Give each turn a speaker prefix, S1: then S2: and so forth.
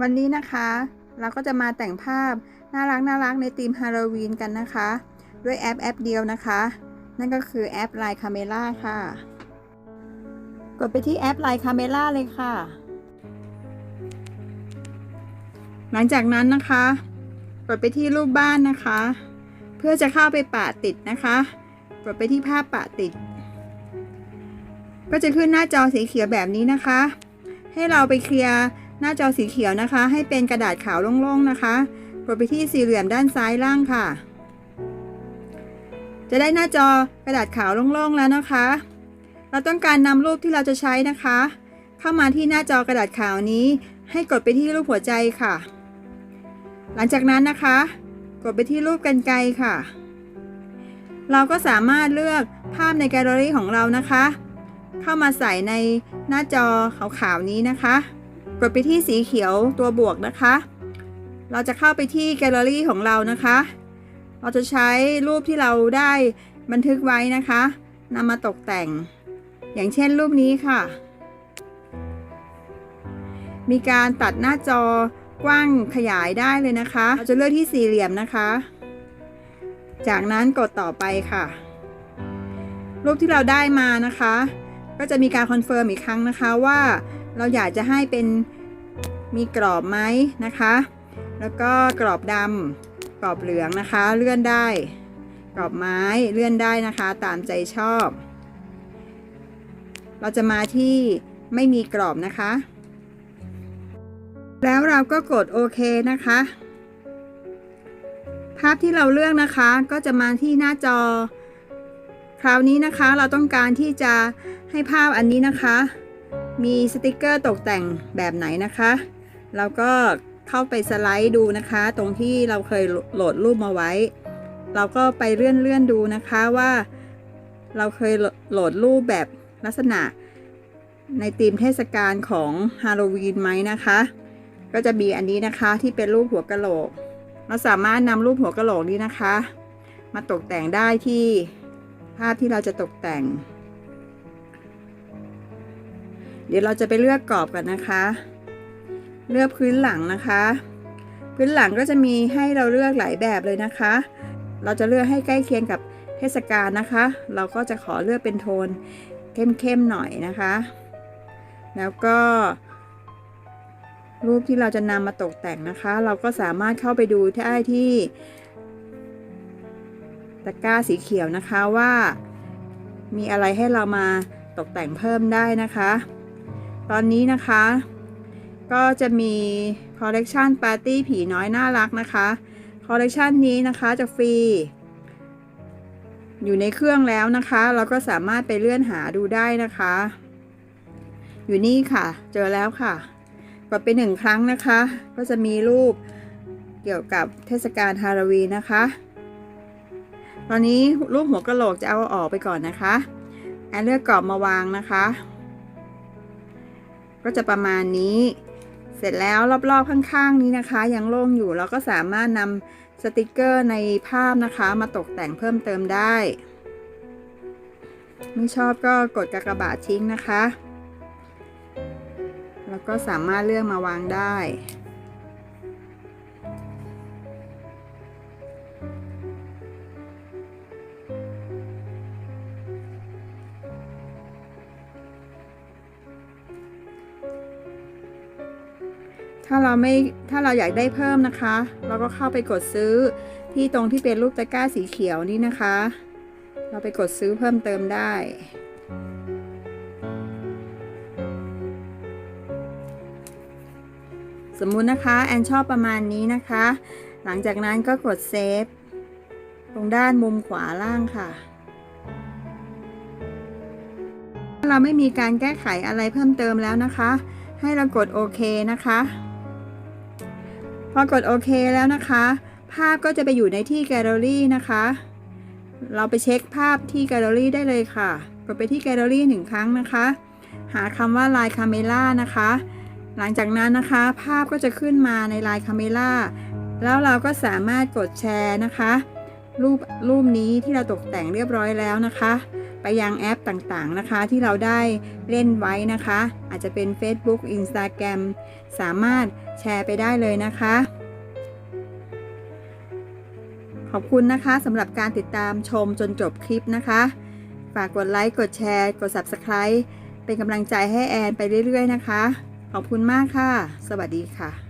S1: วันนี้นะคะ เราก็จะมาแต่งภาพน่ารักน่ารักในธีมฮาโลวีนกันนะคะ ด้วยแอปแอปเดียวนะคะ นั่นก็คือแอป Line Camera ค่ะ กดไปที่แอป Line Camera เลยค่ะ หลังจากนั้นนะคะ กดไปที่รูปบ้านนะคะ เพื่อจะเข้าไปปะติดนะคะ กดไปที่ภาพปะติด ก็จะขึ้นหน้าจอสีเขียวแบบนี้นะคะ ให้เราไปเคลียร์ หน้าจอสีเขียวนะคะ ให้เป็นกระดาษขาวโล่งๆนะคะกดไปที่สี่เหลี่ยมด้านซ้ายล่างค่ะ จะได้หน้าจอกระดาษขาวโล่งๆแล้วนะคะ เราต้องการนำรูปที่เราจะใช้นะคะ เข้ามาที่หน้าจอกระดาษขาวนี้ ให้กดไปที่รูปหัวใจค่ะ หลังจากนั้นนะคะ กดไปที่รูปกันไกรค่ะ เราก็สามารถเลือกภาพในแกลเลอรี่ของเรานะคะ เข้ามาใส่ในหน้าจอขาวๆนี้นะคะ กดไปที่สีเขียวตัวบวกนะคะ เราจะเข้าไปที่แกลเลอรี่ของเรานะคะ เราจะใช้รูปที่เราได้บันทึกไว้นะคะนำมาตกแต่ง อย่างเช่นรูปนี้ค่ะ มีการตัดหน้าจอกว้างขยายได้เลยนะคะ เราจะเลือกที่สี่เหลี่ยมนะคะ จากนั้นกดต่อไปค่ะ รูปที่เราได้มานะคะ ก็จะมีการคอนเฟิร์มอีกครั้งนะคะว่า เราอยากจะให้เป็นมีกรอบไหมนะคะ แล้วก็กรอบดำกรอบเหลืองนะคะ เลื่อนได้ กรอบไม้เลื่อนได้นะคะ ตามใจชอบ เราจะมาที่ไม่มีกรอบนะคะ แล้วเราก็กดโอเคนะคะ ภาพที่เราเลือกนะคะก็จะมาที่หน้าจอ คราวนี้นะคะเราต้องการที่จะให้ภาพอันนี้นะคะ มีสติกเกอร์ตกแต่งแบบไหนนะคะเราก็เข้าไปสไลด์ดูนะคะ ตรงที่เราเคยโหลดรูปมาไว้ เราก็ไปเลื่อนเลื่อนดูนะคะว่า เราเคยโหลดรูปแบบลักษณะในธีมเทศกาลของฮาโลวีนไหมนะคะ ก็จะมีอันนี้นะคะที่เป็นรูปหัวกะโหลก เราสามารถนำรูปหัวกะโหลกนี้นะคะ มาตกแต่งได้ที่ภาพที่เราจะตกแต่ง เดี๋ยวเราจะไปเลือกกรอบกันนะคะ เลือกพื้นหลังนะคะ พื้นหลังก็จะมีให้เราเลือกหลายแบบเลยนะคะ เราจะเลือกให้ใกล้เคียงกับเทศกาลนะคะ เราก็จะขอเลือกเป็นโทนเข้มๆหน่อยนะคะ แล้วก็ รูปที่เราจะนำมาตกแต่งนะคะ เราก็สามารถเข้าไปดูได้ที่ตะกร้าสีเขียวนะคะว่า มีอะไรให้เรามาตกแต่งเพิ่มได้นะคะ ตอนนี้นะคะ ก็จะมีคอลเลกชันปาร์ตี้ผีน้อยน่ารักนะคะคอลเลกชันนี้นะคะจะฟรี อยู่ในเครื่องแล้วนะคะ เราก็สามารถไปเลื่อนหาดูได้นะคะ อยู่นี่ค่ะ เจอแล้วค่ะ กดไปหนึ่งครั้งนะคะ ก็จะมีรูปเกี่ยวกับเทศกาลฮาโลวีนนะคะ ตอนนี้รูปหัวกะโหลกจะเอาออกไปก่อนนะคะ แอนเลือกกรอบมาวางนะคะ ก็จะประมาณนี้ เสร็จแล้วรอบๆข้างๆนี้นะคะ ยังโล่งอยู่เราก็สามารถนำสติกเกอร์ในภาพนะคะ มาตกแต่งเพิ่มเติมได้ ไม่ชอบก็กดกากบาททิ้งนะคะ แล้วก็สามารถเลือกมาวางได้ ถ้าเราไม่ถ้าเราอยากได้เพิ่มนะคะ เราก็เข้าไปกดซื้อที่ตรงที่เป็นรูปตะกร้าสีเขียวนี่นะคะ เราไปกดซื้อเพิ่มเติมได้สมมุตินะคะ แอนชอบประมาณนี้นะคะ หลังจากนั้นก็กดเซฟ ตรงด้านมุมขวาล่างค่ะถ้าเราไม่มีการแก้ไขอะไรเพิ่มเติมแล้วนะคะ ให้เรากดโอเคนะคะ พอกดโอเคแล้วนะคะ ภาพก็จะไปอยู่ในที่แกลเลอรี่นะคะ เราไปเช็คภาพที่แกลเลอรี่ได้เลยค่ะ กดไปที่แกลเลอรี่หนึ่งครั้งนะคะ หาคำว่า Line Camera นะคะ หลังจากนั้นนะคะ ภาพก็จะขึ้นมาใน Line Camera แล้วเราก็สามารถกดแชร์นะคะ รูปรูปนี้ที่เราตกแต่งเรียบร้อยแล้วนะคะ ไปยังแอปต่างๆนะคะ ที่เราได้เล่นไว้นะคะ อาจจะเป็น Facebook Instagram สามารถแชร์ไปได้เลยนะคะ ขอบคุณนะคะสำหรับการติดตามชมจนจบคลิปนะคะ ฝากกดไลค์ กดแชร์ กด Subscribe เป็นกำลังใจให้แอนไปเรื่อยๆนะคะ ขอบคุณมากค่ะ สวัสดีค่ะ